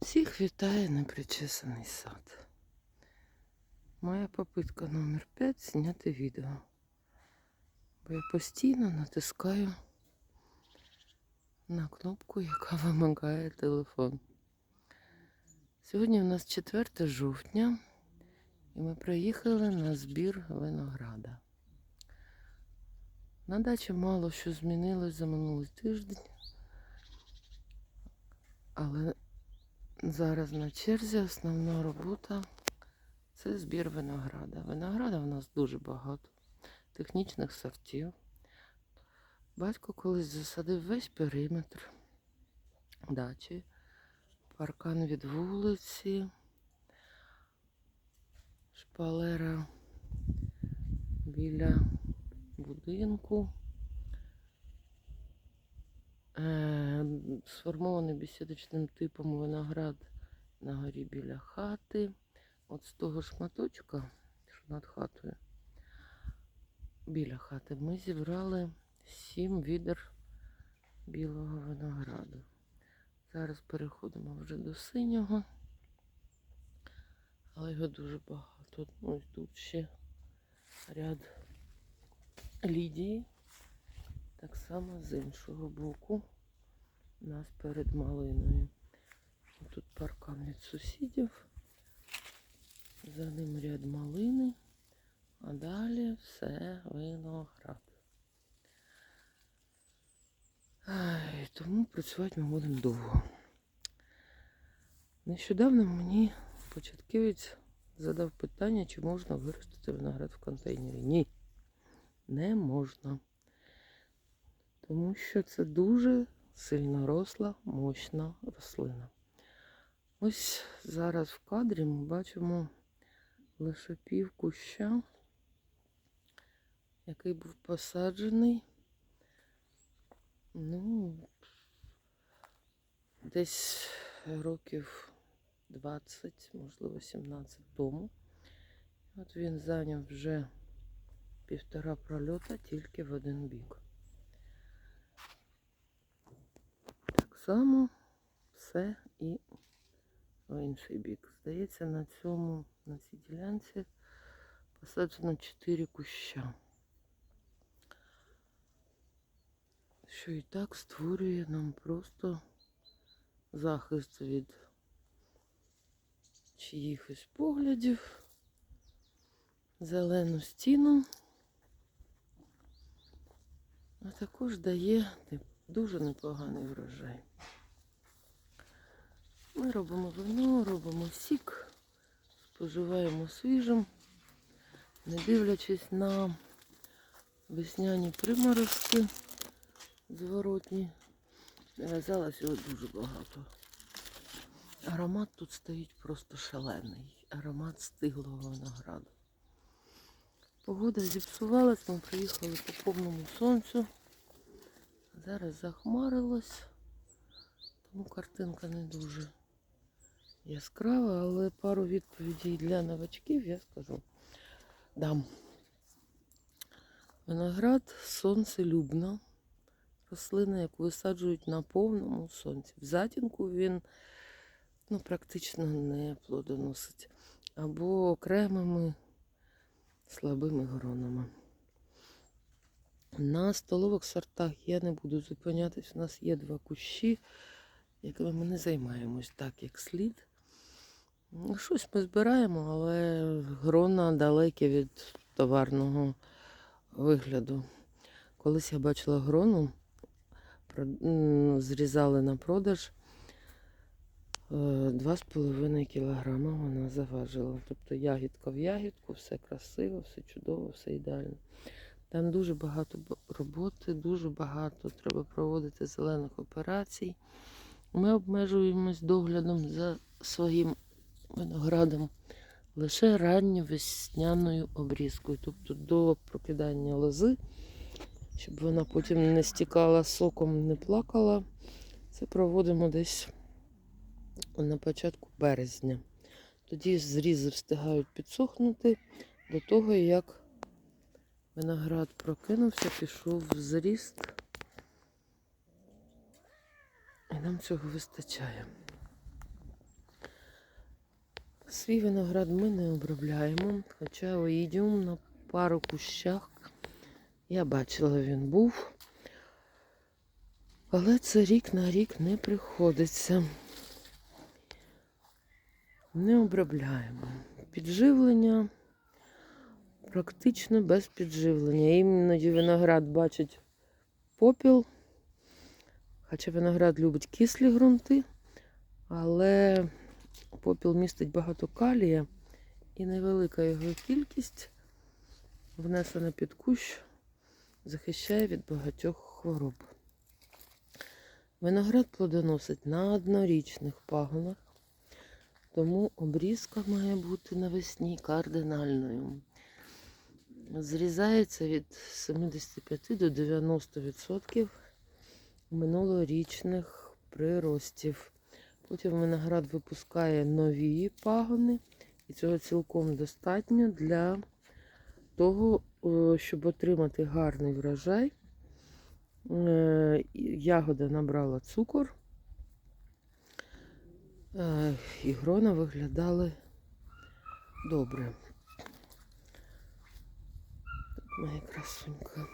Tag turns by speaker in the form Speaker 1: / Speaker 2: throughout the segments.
Speaker 1: Всіх вітає непричесаний сад. Моя попитка номер 5 зняти відео. Бо я постійно натискаю на кнопку, яка вимагає телефон. Сьогодні у нас 4 жовтня, і ми приїхали на збір винограда. На дачі мало що змінилось за минулий тиждень, але Зараз на черзі основна робота це збір винограда. Винограда в нас дуже багато, технічних сортів. Батько колись засадив весь периметр дачі, паркан від вулиці, шпалера біля будинку. Е, сформований бесідочним типом виноград на горі біля хати. От з того шматочка, що над хатою, біля хати, ми зібрали сім відер білого винограду. Зараз переходимо вже до синього, але його дуже багато. Ну, і тут ще ряд лідії. Так само з іншого боку у нас перед малиною. Тут паркан від сусідів, за ним ряд малини, а далі все виноград. Ай, тому працювати ми будемо довго. Нещодавно мені початківець задав питання, чи можна виростити виноград в контейнері. Ні, не можна тому що це дуже сильно росла, мощна рослина. Ось зараз в кадрі ми бачимо лише пів куща, який був посаджений, ну, десь років 20, можливо, 17 тому. От він зайняв вже півтора прольота тільки в один бік. Само все і в інший бік. Здається, на цьому, на цій ділянці посаджено 4 куща. Що і так створює нам просто захист від чиїхось поглядів, зелену стіну, а також дає дуже непоганий врожай. Ми робимо вино, робимо сік, споживаємо свіжим, не дивлячись на весняні приморозки зворотні. Нав'язалось його дуже багато. Аромат тут стоїть просто шалений. Аромат стиглого винограду. Погода зіпсувалась, ми приїхали по повному сонцю. Зараз захмарилось, тому картинка не дуже яскрава, але пару відповідей для новачків я скажу. Дам. Виноград сонцелюбна. Рослина, яку висаджують на повному сонці. В затінку він ну, практично не плодоносить. Або окремими слабими гронами. На столових сортах я не буду зупинятись. У нас є два кущі, якими ми не займаємось так, як слід. Ну, щось ми збираємо, але грона далекі від товарного вигляду. Колись я бачила грону, зрізали на продаж 2,5 кг вона заважила. Тобто ягідка в ягідку, все красиво, все чудово, все ідеально. Там дуже багато роботи, дуже багато треба проводити зелених операцій. Ми обмежуємось доглядом за своїм виноградом лише ранньо весняною обрізкою. Тобто до прокидання лози, щоб вона потім не стікала соком, не плакала. Це проводимо десь на початку березня. Тоді зрізи встигають підсохнути до того, як Виноград прокинувся, пішов в зріст. І нам цього вистачає. Свій виноград ми не обробляємо, хоча оїдіум на пару кущах. Я бачила, він був. Але це рік на рік не приходиться. Не обробляємо. Підживлення практично без підживлення. Іноді виноград бачить попіл. Хоча виноград любить кислі ґрунти, але попіл містить багато калія і невелика його кількість внесена під кущ захищає від багатьох хвороб. Виноград плодоносить на однорічних пагонах, тому обрізка має бути навесні кардинальною. Зрізається від 75 до 90% минулорічних приростів. Потім виноград випускає нові пагони, і цього цілком достатньо для того, щоб отримати гарний врожай. Е, Ягода набрала цукор, е, і грона виглядали добре. Моя красунька.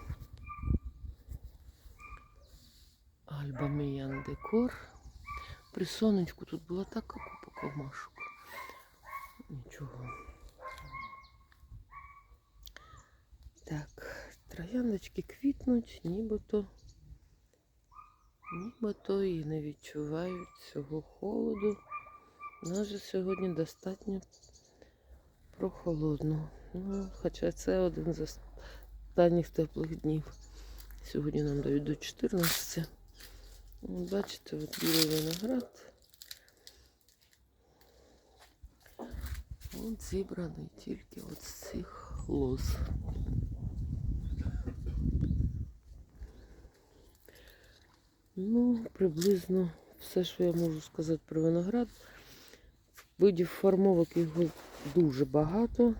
Speaker 1: Альба Міян Декор. При сонечку тут була така купа комашок. Нічого. Так, трояндочки квітнуть, нібито, нібито і не відчувають цього холоду. У нас же сьогодні достатньо прохолодно. Ну, хоча це один з останніх теплих днів. Сьогодні нам дають до 14. От бачите, от білий виноград. От зібраний тільки от з цих лоз. Ну, приблизно все, що я можу сказати про виноград. Видів формовок його дуже багато.